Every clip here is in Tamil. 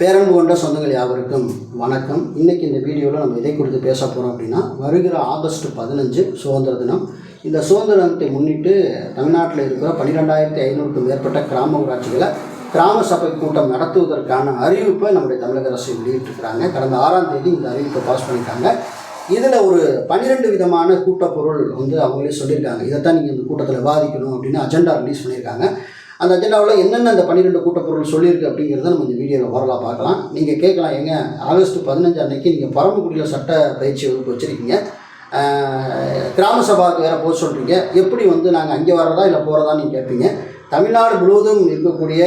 பேரன்பு கொண்ட சொந்தங்கள் யாவருக்கும் வணக்கம். இன்றைக்கி இந்த வீடியோவில் நம்ம எதை குறித்து பேச போகிறோம் அப்படின்னா வருகிற ஆகஸ்ட் பதினஞ்சு சுதந்திர தினம். இந்த சுதந்திர தினத்தை முன்னிட்டு தமிழ்நாட்டில் இருக்கிற பன்னிரெண்டாயிரத்தி ஐநூறுக்கும் மேற்பட்ட கிராம ஊராட்சிகளை கிராம சபை கூட்டம் நடத்துவதற்கான அறிவிப்பை நம்முடைய தமிழக அரசு வெளியிட்டிருக்கிறாங்க. கடந்த ஆறாம் தேதி இந்த அறிவிப்பை பாஸ் பண்ணியிருக்காங்க இதில் ஒரு பன்னிரெண்டு விதமான கூட்டப்பொருள் வந்து அவங்களே சொல்லியிருக்காங்க. இதைத்தான் நீங்கள் இந்த கூட்டத்தில் விவாதிக்கணும் அப்படின்னு அஜெண்டா ரிலீஸ் பண்ணியிருக்காங்க. அந்த அஜெண்டாவில் என்னென்ன அந்த பன்னிரெண்டு கூட்டப்பொருள் சொல்லியிருக்கு அப்படிங்கிறத நம்ம இந்த வீடியோவில் வரலாக பார்க்கலாம். நீங்கள் கேட்கலாம் எங்க ஆகஸ்ட் பதினஞ்சாம் அன்னைக்கு நீங்கள் பரமக்குடியில் சட்ட பயிற்சி வகுப்பு வச்சுருக்கீங்க. கிராம சபாவுக்கு வேறு போக சொல்கிறீங்க எப்படி வந்து நாங்கள் அங்கே வர்றதா இல்லை போகிறதா நீங்கள் கேட்பீங்க. தமிழ்நாடு முழுவதும் இருக்கக்கூடிய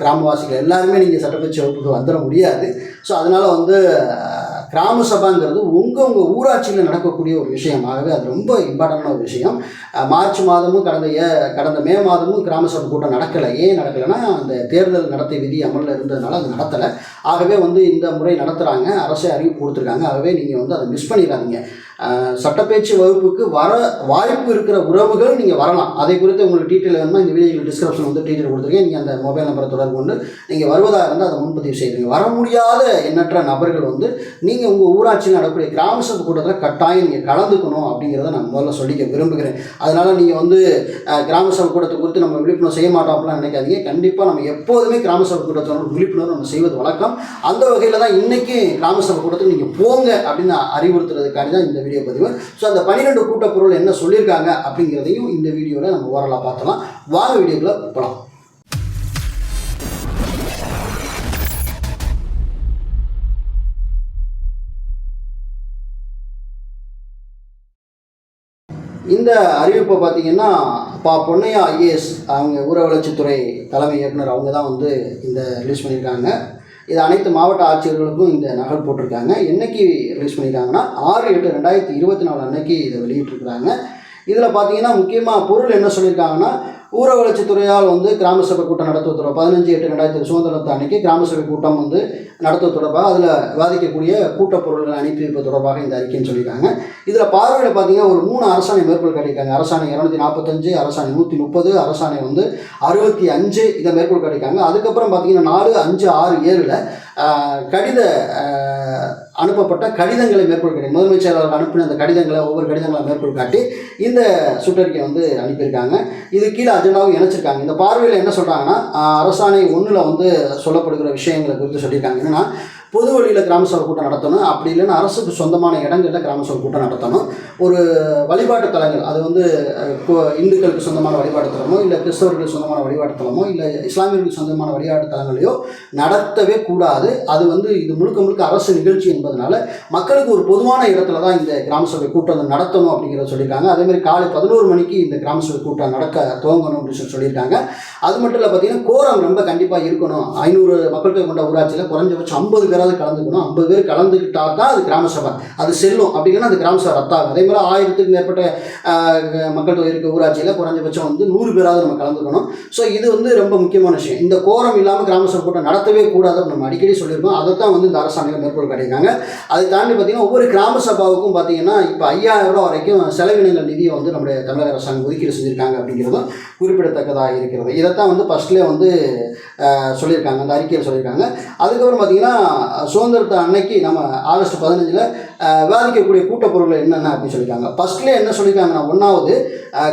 கிராமவாசிகள் எல்லாருமே நீங்கள் சட்டப்பயிற்சி வகுப்புக்கு வந்துட முடியாது. ஸோ அதனால் வந்து கிராம சபாங்கிறது உங்கள் உங்கள் ஊராட்சியில் நடக்கக்கூடிய ஒரு விஷயம். ஆகவே அது ரொம்ப இம்பார்ட்டண்டான ஒரு விஷயம். மார்ச் மாதமும் கடந்த ஏ கடந்த மே மாதமும் கிராம சபை கூட்டம் நடக்கலை. ஏன் நடக்கலைன்னா அந்த தேர்தல் நடத்தை விதி அமலில் இருந்ததுனால அது நடத்தலை. ஆகவே வந்து இந்த முறை நடத்துகிறாங்க அரசே அறிவிப்பு கொடுத்துருக்காங்க. ஆகவே நீங்கள் வந்து அதை மிஸ் பண்ணிடாதீங்க. சட்டப்பேச்சு வகுப்புக்கு வர வாய்ப்பு இருக்கிற உறவுகள் நீங்கள் வரலாம். அதை குறித்து உங்களுக்கு டீட்டெயில் வேணுமா இந்த வீடியோ டிஸ்கிரிப்ஷன் வந்து டீட்டெயில் கொடுத்துருக்கேன். நீங்கள் அந்த மொபைல் நம்பரை தொடர்பு கொண்டு நீங்கள் வருவதாக இருந்தால் அதை முன்பதிவு செய்வீங்க வர முடியாத எண்ணற்ற நபர்கள் வந்து நீங்கள் உங்கள் ஊராட்சியில் நடக்கக்கூடிய கிராம சபை கூட்டத்தில் கட்டாயம் நீங்கள் கலந்துக்கணும் அப்படிங்கிறத நான் முதல்ல சொல்லிக்க விரும்புகிறேன். அதனால் நீங்கள் வந்து கிராம சபை கூட்டத்தை குறித்து நம்ம விழிப்புணர்வு செய்ய மாட்டோம் நினைக்காதீங்க. கண்டிப்பாக நம்ம எப்போதுமே கிராம சபை கூட்டத்தோட விழிப்புணர்வு நம்ம செய்வது வழக்கம். அந்த வகையில் தான் இன்றைக்கி கிராம சபை கூட்டத்துக்கு நீங்கள் போங்க அப்படின்னு அறிவுறுத்துறதுக்காண்டி தான் இந்த வீடியோ பதிவு. ஸோ அந்த பன்னிரெண்டு கூட்டப்பொருள் என்ன சொல்லியிருக்காங்க அப்படிங்கிறதையும் இந்த வீடியோவில் நம்ம ஓரலாக பார்த்தலாம் வாங்க வீடியோக்குள்ளே போகலாம் இந்த அறிவிப்பை பார்த்தீங்கன்னா பா பொன்னையா ஐஏஎஸ் அவங்க ஊர வளர்ச்சித்துறை தலைமை இயக்குனர் அவங்க தான் வந்து இந்த ரிலீஸ் பண்ணியிருக்காங்க. இது அனைத்து மாவட்ட ஆட்சியர்களுக்கும் இந்த நகல் போட்டிருக்காங்க. என்னைக்கு ரிலீஸ் பண்ணியிருக்காங்கன்னா ஆறு எட்டு ரெண்டாயிரத்தி இருபத்தி நாலு அன்னைக்கு இதை வெளியிட்டிருக்கிறாங்க. இதில் பார்த்தீங்கன்னா முக்கியமாக பொருள் என்ன சொல்லியிருக்காங்கன்னா ஊர வளர்ச்சித்துறையால் வந்து கிராம சபை கூட்டம் நடத்த தொடர்பாக பதினஞ்சு எட்டு ரெண்டாயிரத்தி சுதந்திரத்தை அன்னைக்கு கிராம சபை கூட்டம் வந்து நடத்த தொடர்பாக அதில் விவாதிக்கக்கூடிய கூட்டப் பொருள்களை அனுப்பி வைப்பது தொடர்பாக இந்த அறிக்கைன்னு சொல்லியிருக்காங்க. இதில் பார்வையில் பார்த்தீங்கன்னா ஒரு மூணு அரசாணை மேற்கோள் காட்டியிருக்காங்க. அரசாணை இரநூத்தி நாற்பத்தஞ்சு அரசாணை நூற்றி முப்பது அரசாணை வந்து அறுபத்தி அஞ்சு இதை மேற்கோள் காட்டியிருக்காங்க. அதுக்கப்புறம் பார்த்தீங்கன்னா நாலு அஞ்சு ஆறு ஏழில் கடித அனுப்பப்பட்ட கடிதங்களை மேற்கோள் காட்டி முதன்மைச் செயலாளர் அனுப்பின அந்த கடிதங்களை ஒவ்வொரு கடிதங்களை மேற்கோள் காட்டி இந்த சுற்றறிக்கை வந்து அனுப்பியிருக்காங்க. இது கீழே அஜெண்டாவும் இணைச்சிருக்காங்க. இந்த பார்வையில் என்ன சொல்கிறாங்கன்னா அரசாணை ஒன்றில் வந்து சொல்லப்படுகிற விஷயங்களை குறித்து சொல்லியிருக்காங்க. என்னன்னா பொது வழியில் கிராம சபை கூட்டம் நடத்தணும். அப்படி இல்லைன்னா அரசுக்கு சொந்தமான இடங்களில் கிராம சபை கூட்டம் நடத்தணும். ஒரு வழிபாட்டு தலங்கள் அது வந்து இந்துக்களுக்கு சொந்தமான வழிபாட்டு தலமோ இல்லை கிறிஸ்தவர்களுக்கு சொந்தமான வழிபாட்டு தலமோ இல்லை இஸ்லாமியர்களுக்கு சொந்தமான வழிபாட்டு தலங்களையோ நடத்தவே கூடாது. அது வந்து இது முழுக்க முழுக்க அரசு நிகழ்ச்சி என்பதனால மக்களுக்கு ஒரு பொதுவான இடத்துல தான் இந்த கிராம சபை கூட்டம் நடத்தணும் அப்படிங்கிறத சொல்லியிருக்காங்க. அதேமாதிரி காலை பதினோரு மணிக்கு இந்த கிராம சபை கூட்டம் நடக்க துவங்கணும் அப்படின்னு சொல்லி சொல்லியிருக்காங்க. அது மட்டும் இல்லை பார்த்தீங்கன்னா கோரம் ரொம்ப கண்டிப்பாக இருக்கணும். ஐநூறு மக்கள் தொகை கொண்ட ஊராட்சியில் குறைஞ்சபட்சம் ஐம்பது பேராவது கலந்துக்கணும். ஐம்பது பேர் கலந்துக்கிட்டா தான் அது கிராம சபை. அது செல்லும். அப்படிங்கன்னா அது கிராம சபை ரத்தாகும். அதே மாதிரி ஆயிரத்துக்கு மேற்பட்ட மக்கள் தொகை இருக்க ஊராட்சியில் குறைஞ்சபட்சம் வந்து நூறு பேராவது நம்ம கலந்துக்கணும். ஸோ இது வந்து ரொம்ப முக்கியமான விஷயம். இந்த கோரம் இல்லாமல் கிராம சபை கூட்டம் நடத்தவே கூடாது நம்ம அடிக்கடி சொல்லியிருக்கோம். அதை தான் வந்து இந்த அரசாங்கம் மேற்கொள் கிடைக்காங்க அதை தாண்டி பார்த்தீங்கன்னா ஒவ்வொரு கிராம சபாவுக்கும் பார்த்தீங்கன்னா இப்போ ஐயாயிரம் ரூபா வரைக்கும் செலவினங்கள் நிதியை வந்து நம்முடைய தமிழக அரசாங்கம் ஒதுக்கீடு செஞ்சுருக்காங்க அப்படிங்கிறதும் குறிப்பிடத்தக்கதாக இருக்கிறது. இதைத்தான் வந்து ஃபஸ்ட்லேயே வந்து சொல்லியிருக்காங்க. அந்த அறிக்கையில் சொல்லியிருக்காங்க. அதுக்கப்புறம் பார்த்தீங்கன்னா சுதந்திரத்தை அன்னைக்கு நம்ம ஆகஸ்ட் பதினஞ்சில் விவாதிக்கக்கூடிய கூட்டப்பொருட்கள் என்னென்ன அப்படின்னு சொல்லியிருக்காங்க. ஃபஸ்ட்லேயே என்ன சொல்லியிருக்காங்கன்னா ஒன்றாவது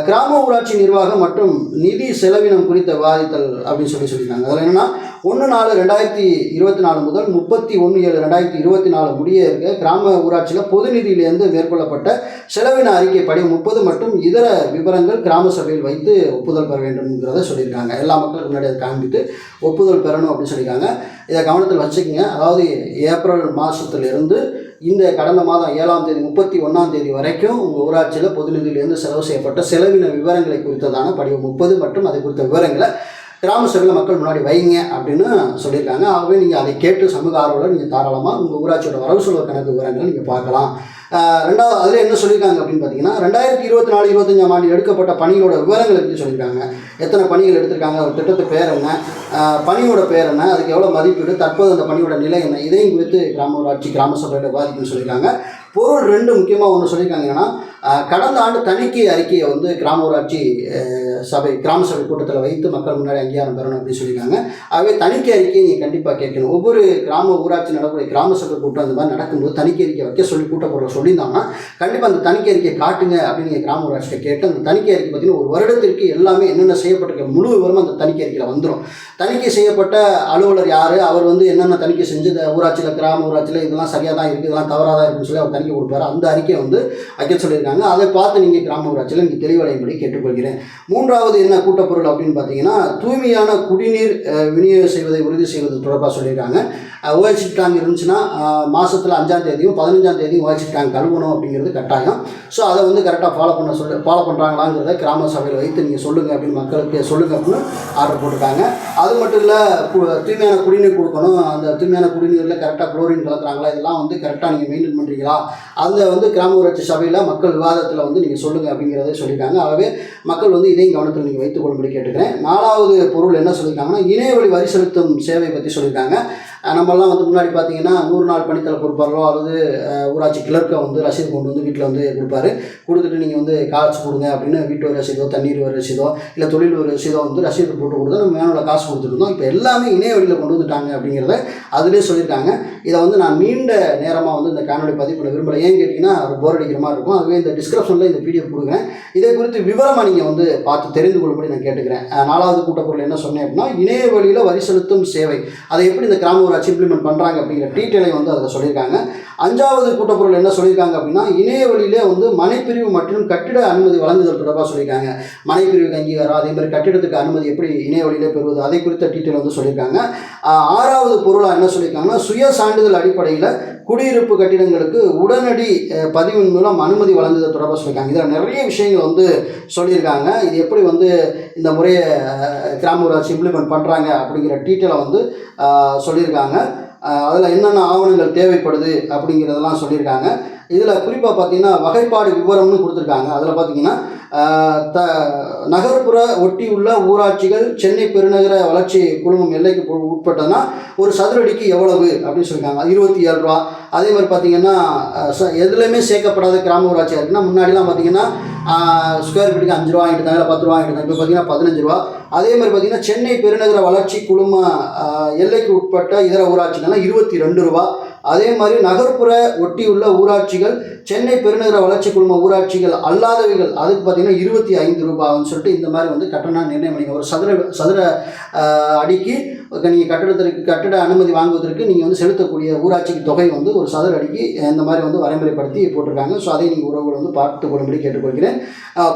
கிராம ஊராட்சி நிர்வாகம் மற்றும் நிதி செலவினம் குறித்த விவாதித்தல் அப்படின்னு சொல்லி சொல்லியிருக்காங்க. அதில் என்னென்னா ஒன்று நாலு ரெண்டாயிரத்தி இருபத்தி நாலு முதல் முப்பத்தி ஒன்று ஏழு ரெண்டாயிரத்தி இருபத்தி நாலு முடிய இருக்க கிராம ஊராட்சியில் பொது நிதியிலிருந்து மேற்கொள்ளப்பட்ட செலவின அறிக்கை படி முப்பது மற்றும் இதர விவரங்கள் கிராம சபையில் வைத்து ஒப்புதல் பெற வேண்டும்ங்கிறத சொல்லியிருக்காங்க. எல்லா மக்களுக்கு முன்னாடி அதை காண்பித்து ஒப்புதல் பெறணும் அப்படின்னு சொல்லியிருக்காங்க. இதை கவனத்தில் வச்சுக்கோங்க. அதாவது ஏப்ரல் மாதத்துலேருந்து இந்த கடந்த மாதம் ஏழாம் தேதி முப்பத்தி ஒன்றாம் தேதி வரைக்கும் உங்கள் ஊராட்சியில் பொது நிதியிலிருந்து செலவு செய்யப்பட்ட செலவின விவரங்களை குறித்ததான படிவம் முப்பது மற்றும் அதை குறித்த விவரங்களை கிராம சபையில் மக்கள் முன்னாடி வைங்க அப்படின்னு சொல்லியிருக்காங்க. ஆகவே நீங்கள் அதை கேட்டு சமூக ஆர்வலர் நீங்கள் தாராளமாக உங்கள் ஊராட்சியோட வரவு செலவு கணக்கு விவரங்களை நீங்கள் பார்க்கலாம். ரெண்டாவது அதில் என்ன சொல்லியிருக்காங்க அப்படின்னு பார்த்தீங்கன்னா ரெண்டாயிரத்தி இருபத்தி நாலு இருபத்தஞ்சாம் ஆண்டு எடுக்கப்பட்ட பணிகளோட விவரங்களை பற்றி சொல்லியிருக்காங்க. எத்தனை பணிகள் எடுத்திருக்காங்க ஒரு திட்டத்து பேர் என்ன பணியோட பேர் என்ன அதுக்கு எவ்வளோ மதிப்பீடு தற்போது அந்த பணியோட நிலை என்ன இதையும் குறித்து கிராம ஊராட்சி கிராம சபையோட விவாதிக்கணும்னு சொல்லியிருக்காங்க. பொருள் ரெண்டு முக்கியமாக ஒன்று சொல்லியிருக்காங்கன்னா கடந்த ஆண்டு தணிக்கை அறிக்கையை வந்து கிராம ஊராட்சி சபை கிராம சபை கூட்டத்தில் வைத்து மக்கள் முன்னாடி அங்கீகாரம் பெறணும் அப்படின்னு சொல்லியிருக்காங்க. ஆகவே தணிக்கை அறிக்கையை நீங்கள் கண்டிப்பாக கேட்கணும். ஒவ்வொரு கிராம ஊராட்சி நடக்கூடிய கிராம சபை கூட்டம் அந்த மாதிரி நடக்கும்போது தணிக்கை அறிக்கை வைக்க சொல்லி கூட்டப்படுற சொல்லியிருந்தாங்கன்னா கண்டிப்பாக அந்த தணிக்கை அறிக்கை காட்டுங்க அப்படின்னு நீங்கள் கிராம ஊராட்சியை கேட்டு அந்த தணிக்கை அறிக்கை பார்த்தீங்கன்னா ஒரு வருடத்திற்கு எல்லாமே என்னென்ன செய்யப்பட்டிருக்க முழு விவரமும் அந்த தணிக்கை அறிக்கையில் வந்துடும் தணிக்கை செய்யப்பட்ட அலுவலர் யார்? அவர் வந்து என்னென்ன தணிக்கை செஞ்சு ஊராட்சியில் கிராம ஊராட்சியில் இதெல்லாம் சரியாக தான் இருக்குது இதெல்லாம் தவறாக தான் இருக்குன்னு சொல்லி அவர் தணிக்கை கொடுப்பாரு. அந்த அறிக்கையை வந்து வைக்க சொல்லியிருக்காங்க அதை பார்த்து நீங்கள் கிராம ஊராட்சியில் நீங்கள் தெளிவடையும்படி கேட்டுக்கொள்கிறேன். மூன்றாவது என்ன கூட்டப்பொருள் அப்படின்னு பார்த்தீங்கன்னா தூய்மையான குடிநீர் விநியோகம் செய்வதை உறுதி செய்வது தொடர்பாக சொல்லியிருக்காங்க. ஓஎச்சி டேங்க் இருந்துச்சுன்னா மாதத்தில் அஞ்சாம் தேதியும் பதினஞ்சாம் தேதியும் ஓஎச்சி டேங்க் கழுவணும் அப்படிங்கிறது கட்டாயம். ஸோ அதை வந்து கரெக்டாக ஃபாலோ பண்ண சொல்லி ஃபாலோ பண்ணுறாங்களாங்கிறத கிராம சபையில் வைத்து நீங்கள் சொல்லுங்கள் அப்படின்னு மக்களுக்கு சொல்லுங்கள் அப்படின்னு ஆர்டர் போட்டிருக்காங்க. அது மட்டும் இல்லை தூய்மையான குடிநீர் கொடுக்கணும். அந்த தூய்மையான குடிநீரில் கரெக்டாக குளோரின் கலக்குறாங்களா? இதெல்லாம் வந்து கரெக்டாக நீங்கள் மெயின்டைன் பண்ணுறீங்களா அதில் வந்து கிராம ஊராட்சி சபையில் மக்கள் விவாதத்தில் வந்து நீங்கள் சொல்லுங்கள் அப்படிங்கிறத சொல்லியிருக்காங்க ஆகவே மக்கள் வந்து இதையும் கவனத்தில் நீங்கள் வைத்துக் கொள்ளும்படி கேட்டுக்கிறேன். நாலாவது பொருள் என்ன சொல்லியிருக்காங்கன்னா இணையவழி வரி செலுத்தும் சேவை பற்றி சொல்லியிருக்காங்க. நம்மலாம் நம்மெல்லாம் வந்து முன்னாடி பார்த்தீங்கன்னா நூறு நாள் பணித்தலை கொடுப்பாரோ அல்லது ஊராட்சி கிளர்க்கை வந்து ரசீது கொண்டு வந்து வீட்டில் வந்து கொடுப்பாரு. கொடுத்துட்டு நீங்கள் வந்து காசு கொடுங்க அப்படின்னு வீட்டு ஒரு ரசீதோ தண்ணீர் ஒரு ரசீதோ இல்லை தொழில் ஒரு ரசீதோ வந்து ரசீது போட்டு கொடுத்து நம்ம மேனோட காசு கொடுத்துருந்தோம் இப்போ எல்லாமே இணைய வழியில் கொண்டு வந்துட்டாங்க அப்படிங்கிறத அதிலே சொல்லியிருக்காங்க. இதை வந்து நான் நீண்ட நேரமாக வந்து இந்த காணொலி பதிவு பண்ண விரும்பலை. ஏன்னு கேட்டிங்கன்னா போர் அடிக்கிற மாதிரி இருக்கும். அதுவே இந்த டிஸ்கிரிப்ஷனில் இந்த பிடிஎஃப் கொடுக்குறேன். இதை குறித்து விவரமாக நீங்கள் வந்து பார்த்து தெரிந்து கொள்ளும்படி நான் கேட்டுக்கிறேன். நாலாவது கூட்டப்பொருள் என்ன சொன்னேன் அப்படின்னா இணைய வழியில் வரி செலுத்தும் சேவை. அதை எப்படி இந்த கிராம அச்சீவ்மெண்ட் பண்ணுறாங்க அப்படிங்கிற டீட்டெயிலை வந்து அதில் சொல்லியிருக்காங்க. அஞ்சாவது கூட்டப்பொருள் என்ன சொல்லியிருக்காங்க அப்படின்னா இணைய வழியிலே வந்து மனைப்பிரிவு மற்றும் கட்டிட அனுமதி வழங்குதல் தொடர்பாக சொல்லியிருக்காங்க. மனைப்பிரிவுக்கு அங்கீகாரம் அதே மாதிரி கட்டிடத்துக்கு அனுமதி எப்படி இணைய வழியிலே பெறுவது அதை குறித்த டீட்டெயில் வந்து சொல்லியிருக்காங்க. ஆறாவது பொருளாக என்ன சொல்லியிருக்காங்கன்னா சுய சான்றிதழ் அடிப்படையில் குடியிருப்பு கட்டிடங்களுக்கு உடனடி பதிவின் மூலம் அனுமதி வழங்குதல் தொடர்பாக சொல்லியிருக்காங்க. இதில் நிறைய விஷயங்கள் வந்து சொல்லியிருக்காங்க. இது எப்படி வந்து இந்த முறையை கிராம ஊராட்சி இம்ப்ளிமெண்ட் பண்ணுறாங்க அப்படிங்கிற டீட்டெயிலை வந்து சொல்லியிருக்காங்க. அதில் என்னென்ன ஆவணங்கள் தேவைப்படுது அப்படிங்கிறதெல்லாம் சொல்லியிருக்காங்க. இதில் குறிப்பாக பார்த்தீங்கன்னா வகைப்பாடு விவரம்னு கொடுத்துருக்காங்க. அதில் பார்த்தீங்கன்னா த நகர்ப்புற ஒட்டி உள்ள ஊராட்சிகள் சென்னை பெருநகர வளர்ச்சி குழுமம் எல்லைக்கு உ- உட்பட்டதுன்னா ஒரு சதுர அடிக்கு எவ்வளவு அப்படின்னு சொல்லியிருக்காங்க இருபத்தி ஏழு ரூபா. அதே மாதிரி பார்த்தீங்கன்னா எதுலேயுமே ச- சேர்க்கப்படாத கிராம ஊராட்சியாக இருக்குன்னா முன்னாடிலாம் பார்த்தீங்கன்னா ஸ்கொயர் ஃபீட்டுக்கு அஞ்சு ரூபா வாங்கிட்டு இல்லை பத்து ரூபா வாங்கிட்டு இப்போ பார்த்தீங்கன்னா பதினஞ்சு ரூபா. அதே மாதிரி பார்த்தீங்கன்னா சென்னை பெருநகர வளர்ச்சி குழும எல்லைக்கு உட்பட்ட இதர ஊராட்சிகள்லாம் இருபத்தி ரெண்டு ரூபா. அதே மாதிரி நகர்ப்புற ஒட்டியுள்ள ஊராட்சிகள் சென்னை பெருநகர வளர்ச்சி குழும ஊராட்சிகள் அல்லாதவைகள் அதுக்கு பார்த்தீங்கன்னா இருபத்தி ஐந்து ரூபாய்னு சொல்லிட்டு இந்த மாதிரி வந்து கட்டணம் நிர்ணயம் பண்ணிங்க ஒரு சதுர சதுர அடிக்கு நீங்கள் கட்டிடத்திற்கு கட்டிட அனுமதி வாங்குவதற்கு நீங்கள் வந்து செலுத்தக்கூடிய ஊராட்சிக்கு தொகை வந்து ஒரு சதுர அடிக்கு இந்த மாதிரி வந்து வரைமுறைப்படுத்தி போட்டிருக்காங்க. ஸோ அதை நீங்கள் உறவுகள் வந்து பார்த்து கொள்ளும்படி கேட்டுக்கொள்கிறேன்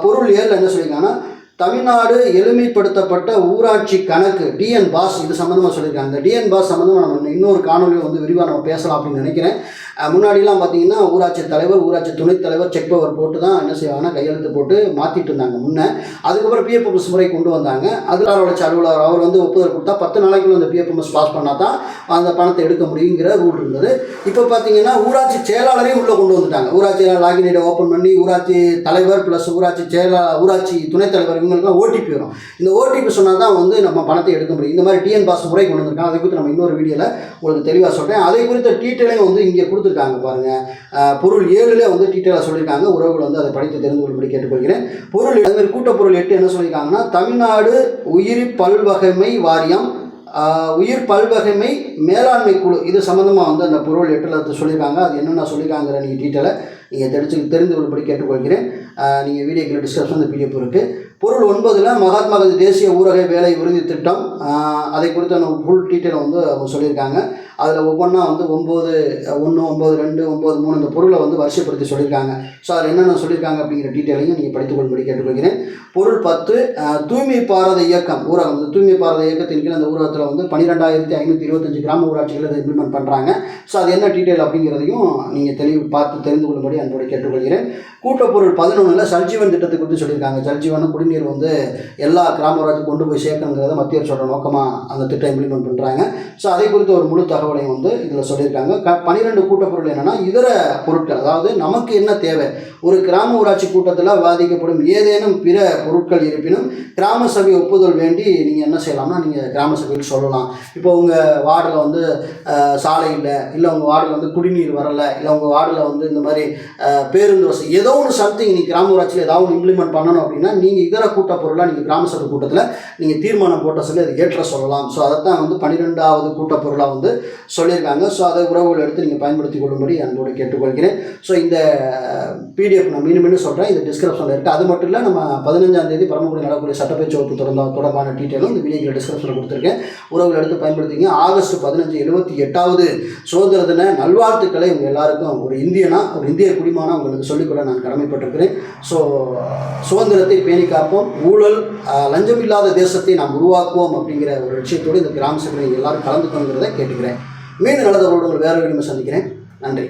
பொருள் ஏழில் என்ன சொல்லியிருக்காங்கன்னா தமிழ்நாடு எளிமைப்படுத்தப்பட்ட ஊராட்சி கணக்கு டிஎன் பாஸ் இது சம்மந்தமாக சொல்லியிருக்காங்க. இந்த டிஎன் பாஸ் சம்மந்தமாக நம்ம இன்னொரு காணொலியை வந்து விரிவாக நம்ம பேசலாம் அப்படின்னு நினைக்கிறேன். முன்னாடிலாம் பார்த்தீங்கன்னா ஊராட்சி தலைவர் ஊராட்சி துணைத் தலைவர் செக் பவர் போட்டு தான் என்ன செய்வாங்கன்னா கையெழுத்து போட்டு மாற்றிட்டு இருந்தாங்க முன்னே. அதுக்கப்புறம் பிஎஃப்எம்எஸ் முறை கொண்டு வந்தாங்க. அதில் அலுவலர் அவர் வந்து ஒப்புதல் கொடுத்தா பத்து நாளைக்குள்ள அந்த பிஎஃப்எம்எஸ் பாஸ் பண்ணால் தான் அந்த பணத்தை எடுக்க முடியுங்கிற ரூல் இருந்தது. இப்போ பார்த்தீங்கன்னா ஊராட்சி செயலாளரையும் உள்ளே கொண்டு வந்துட்டாங்க. ஊராட்சி லாகின் ஐடி ஓப்பன் பண்ணி ஊராட்சி தலைவர் ப்ளஸ் ஊராட்சி செயலா ஊராட்சி துணைத் தலைவர் இவங்களுக்குலாம் ஓடிபி வரும். இந்த ஓடிபி சொன்னால் தான் வந்து நம்ம பணத்தை எடுக்க முடியும். இந்த மாதிரி டிஎன் பாஸ் முறை கொண்டு வந்திருக்காங்க. அதை குறித்து நம்ம இன்னொரு வீடியோவில் உங்களுக்கு தெளிவாக சொல்கிறேன் அதை குறித்த டீட்டெயிலையும் வந்து இங்கே கொடுத்துருக்காங்க பாருங்கள் பொருள் ஏழுல வந்து டீட்டெயிலாக சொல்லியிருக்காங்க. உறவுகள் வந்து அதை படித்து தெரிந்து கொள்ளும்படி கேட்டுக்கொள்கிறேன். பொருள் அதுமாதிரி கூட்டப்பொருள் எட்டு என்ன சொல்லியிருக்காங்கன்னா தமிழ்நாடு உயிரி பல்வகைமை வாரியம் உயிர் பல்வகைமை மேலாண்மை குழு. இது சம்மந்தமாக வந்து அந்த பொருள் எட்டில் சொல்லியிருக்காங்க. அது என்னென்ன சொல்லியிருக்காங்கிற நீங்கள் டீட்டெயிலை நீங்கள் தெரிஞ்சு தெரிந்து கொள்ளும்படி கேட்டுக்கொள்கிறேன். நீங்கள் வீடியோக்கில் டிஸ்கஷன் அந்த பிடிஎஃப் இருக்குது பொருள் ஒன்பதில் மகாத்மா காந்தி தேசிய ஊரக வேலை உறுதி திட்டம் அதை குறித்த ஃபுல் டீட்டெயில் வந்து அவங்க சொல்லியிருக்காங்க. அதில் ஒவ்வொன்றா வந்து ஒம்பது ஒன்று ஒம்பது ரெண்டு ஒம்பது மூணு இந்த பொருளை வந்து வரிசைப்படுத்தி சொல்லியிருக்காங்க. ஸோ அதில் என்னென்ன சொல்லியிருக்காங்க அப்படிங்கிற டீட்டெயிலையும் நீங்கள் படித்துக்கொள்ளும்படி கேட்டுக்கொள்கிறேன். பொருள் பத்து தூய்மை பாரத இயக்கம் ஊரகம் வந்து தூய்மை பாரத இயக்கத்தின் கீழ் அந்த ஊரகத்தில் வந்து பன்னிரெண்டாயிரத்தி ஐநூற்றி இருபத்தஞ்சு கிராம ஊராட்சிகள் அதை இம்ப்ளிமெண்ட் பண்ணுறாங்க ஸோ அது என்ன டீட்டெயில் அப்படிங்கிறதையும் நீங்கள் தெளிவு பார்த்து தெரிந்து கொள்ளும்படி அன்போடு கேட்டுக்கொள்கிறேன். கூட்டப்பொருள் பதினொன்றில் சல்ஜீவன் திட்டத்தை குறித்து சொல்லியிருக்காங்க. ஜல்ஜீவன் குடிநீர் வந்து எல்லா கிராம கொண்டு போய் சேர்க்கணுங்கிறத மத்திய அரசோட நோக்கமாக அந்த திட்டம் இம்ப்ளிமெண்ட் பண்ணுறாங்க ஸோ அதை குறித்து ஒரு முழு தகவலையும் வந்து இதில் சொல்லியிருக்காங்க. க பன்னிரெண்டு கூட்டப்பொருள் என்னென்னா இதர பொருட்கள் அதாவது நமக்கு என்ன தேவை? ஒரு கிராம ஊராட்சி கூட்டத்தில் விவாதிக்கப்படும் ஏதேனும் பிற பொருட்கள் இருப்பினும் கிராம சபை ஒப்புதல் வேண்டி நீங்கள் என்ன செய்யலாம்னா நீங்கள் கிராம சபையில் சொல்லலாம். இப்போ உங்கள் வார்டில் வந்து சாலை இல்லை இல்லை உங்கள் வார்டில் வந்து குடிநீர் வரலை இல்லை உங்கள் வார்டில் வந்து இந்த மாதிரி பேருந்து வசதி ஏதோ ஒன்று சம்திங் நீங்கள் கிராம ஊராட்சியில் ஏதாவது ஒன்று இம்ப்ளிமெண்ட் பண்ணணும் அப்படின்னா நீங்கள் இதர கூட்ட பொருளாக நீங்கள் கிராம சபை கூட்டத்தில் நீங்கள் தீர்மானம் போட்ட சொல்லி அதை ஏற்ற சொல்லலாம். ஸோ அதைத்தான் வந்து பன்னிரெண்டாவது கூட்டப்பொருளாக வந்து சொல்லியிருக்காங்க. ஸோ அதை உறவுகள் எடுத்து நீங்கள் பயன்படுத்தி கொள்ளும்படி அன்போடு கேட்டுக்கொள்கிறேன். ஸோ இந்த பிடிஎஃப் நான் மீண்டும் மீண்டும் சொல்கிறேன் இது டிஸ்கிரிப்ஷனில் இருக்குது அது மட்டும் இல்லை நம்ம பதினஞ்சாம் தேதி பரமக்குடி நடக்கூடிய சட்டப்பேச்சு வகுப்பு தொடர்ந்த தொடர்பான டீட்டெயிலும் இந்த வீடியோக்கில் டிஸ்கிரிப்ஷனில் கொடுத்துருக்கேன். உறவுகள் எடுத்து பயன்படுத்திங்க. ஆகஸ்ட் பதினஞ்சு எழுபத்தி எட்டாவது சுதந்திர தின நல்வாழ்த்துக்களை உங்கள் எல்லாருக்கும். ஒரு இந்தியனா ஒரு இந்திய குடிமானா உங்களுக்கு சொல்லிக்கொள்ள நான் கடமைப்பட்டிருக்கிறேன். ஸோ சுதந்திரத்தை பேணி பார்ப்போம் ஊழல் லஞ்சம் இல்லாத தேசத்தை நாம் உருவாக்குவோம் அப்படிங்கிற ஒரு லட்சியத்தோடு இந்த கிராம சபையில் எல்லாரும் கலந்துக்கணுங்கிறத கேட்டுக்கிறேன். மீண்டும் நல்லதவர்களோடு ஒரு வேற ஒரு சந்திக்கிறேன். நன்றி.